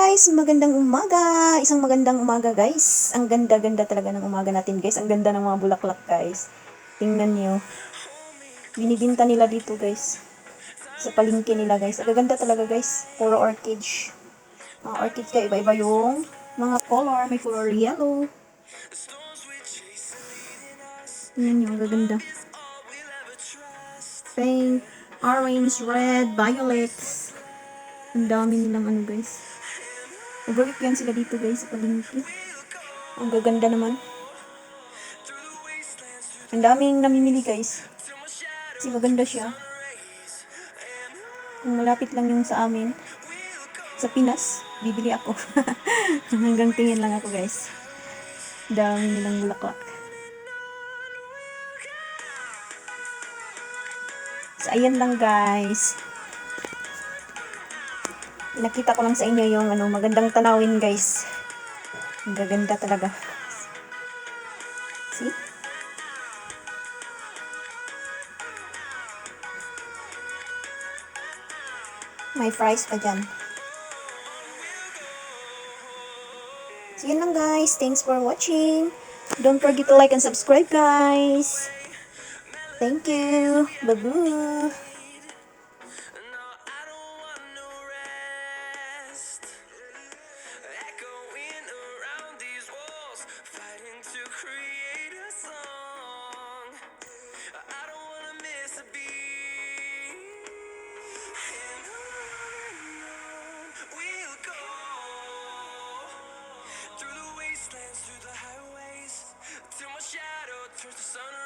guys! Magandang umaga! Isang magandang umaga guys. Ang ganda-ganda talaga ng umaga natin guys. Ang ganda ng mga bulaklak guys. Tingnan nyo. Binibinta nila dito guys. Sa palengke nila guys. Ang ganda talaga guys. Puro orchids. Mga orchids ka iba-iba yung mga color. May color yellow. Tingnan nyo. Ang gaganda. Pink, orange, red, violet. Ang dami nilang ano guys. Nag-work yan sila dito guys sa palengke. Ang gaganda naman. Ang daming namimili guys. Kasi maganda siya. Kung malapit lang yung sa amin, sa Pinas, bibili ako. Hanggang tingin lang ako guys. Dami nilang bulaklak. So, ayan lang guys. Nakita ko lang sa inyo yung ano, magandang tanawin guys. Ang gaganda talaga. See? May fries pa dyan. So yun lang guys. Thanks for watching. Don't forget to like and subscribe guys. Thank you. Bye-bye. catch the sun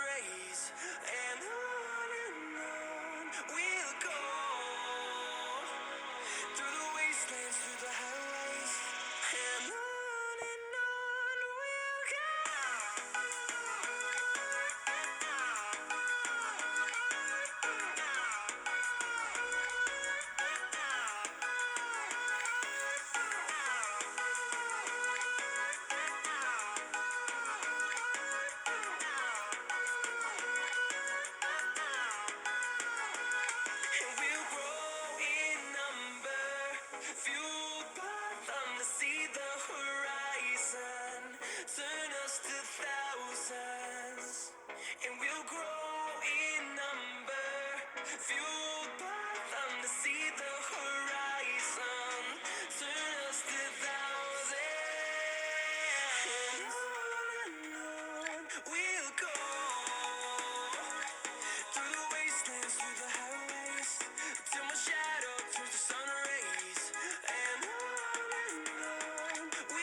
horizon, turn us to thousands.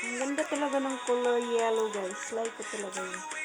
Ang ganda talaga ng color yellow guys. Like ko talaga yun.